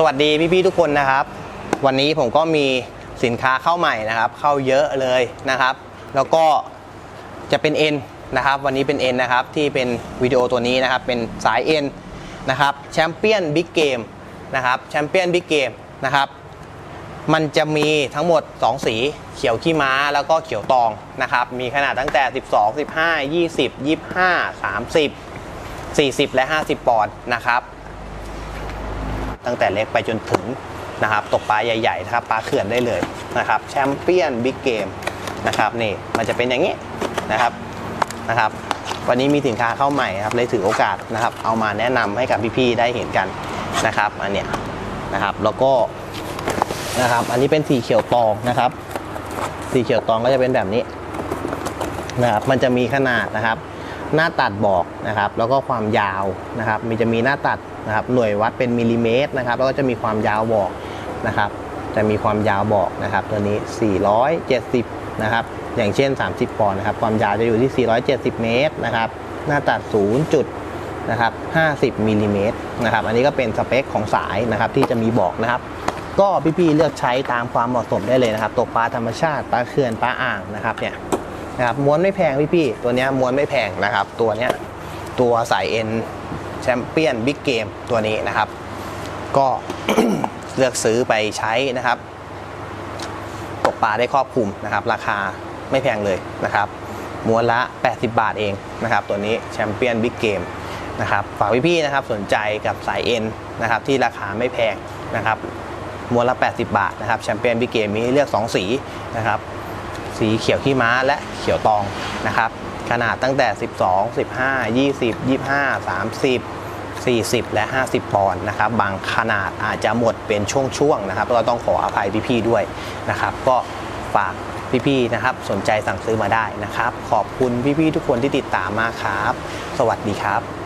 สวัสดีพี่ๆทุกคนนะครับ วันนี้ผมก็มีสินค้าเข้าใหม่นะครับ เข้าเยอะเลยนะครับ แล้วก็จะเป็น N นะครับ วันนี้เป็น N นะครับที่เป็นวิดีโอตัวนี้นะครับ เป็นสาย N นะครับแชมเปี้ยนบิ๊กเกมนะครับแชมเปี้ยนบิ๊กเกมนะครับมันจะมีทั้งหมด 2 สีเขียวขี้ม้าแล้วก็เขียวตองนะครับ มีขนาดตั้งแต่ 12 15 20 25 30 40 และ 50 ปอนด์นะครับ ตั้งแต่เล็กไปจนถึงนะครับตกปลาใหญ่ๆนะครับปลาเขื่อนได้เลยนะครับแชมเปี้ยนบิ๊กเกมนะครับนี่มันจะเป็นอย่างนี้นะครับนะครับ วันนี้มีสินค้าเข้าใหม่ครับเลยถือโอกาสนะครับ เอามาแนะนำให้กับพี่ๆได้เห็นกันนะครับอันเนี้ยนะครับแล้วก็นะครับอันนี้เป็นสีเขียวตองนะครับสีเขียวตองก็จะเป็นแบบนี้นะครับมันจะมีขนาดนะครับ หน้าตัดบอกนะครับ แล้วก็ความยาวนะครับ มีจะมีหน้าตัด นะครับหน่วยวัดเป็นมิลลิเมตรนะครับแล้วก็จะมีความยาวบอกนะครับจะมีความยาวบอกนะครับตัวนี้ 470 นะครับอย่างเช่น 30ปอนด์นะครับความยาวจะอยู่ที่ 470 เมตรนะครับหน้าตัด 0 จุดนะครับ50มิลลิเมตรนะครับอันนี้ก็เป็นสเปคของสายนะครับที่จะมีบอกนะครับก็พี่ๆเลือกใช้ตามความเหมาะสมได้เลยนะครับตกปลาธรรมชาติปลาเขื่อนปลาอ่างนะครับเนี่ยนะครับม้วนไม่แพงพี่ๆตัวนี้ม้วนไม่แพงนะครับตัวเนี้ยตัวสายเอ็น แชมเปี้ยนบิ๊กเกมตัวนี้นะครับ ก็เลือกซื้อไปใช้นะครับตกปลาได้ครอบคลุมนะครับ ราคาไม่แพงเลยนะครับม้วนละ 80 บาทเองนะครับ ตัวนี้แชมเปี้ยนบิ๊กเกมนะครับฝากพี่ๆนะครับสนใจกับสายเอ็นนะครับที่ราคาไม่แพงนะครับม้วนละ 80 บาทนะครับแชมเปี้ยนบิ๊กเกมมีเลือก 2 สีนะครับ สีเขียวขี้ม้าและเขียวตองนะครับ ขนาดตั้งแต่ 12 15 20 25 30 40 และ 50 ปอนด์นะครับ บางขนาดอาจจะหมดเป็นช่วงๆนะครับ ก็ต้องขออภัยพี่ๆด้วยนะครับ ก็ฝากพี่ๆนะครับ สนใจสั่งซื้อมาได้นะครับ ขอบคุณพี่ๆทุกคนที่ติดตามมาครับ สวัสดีครับ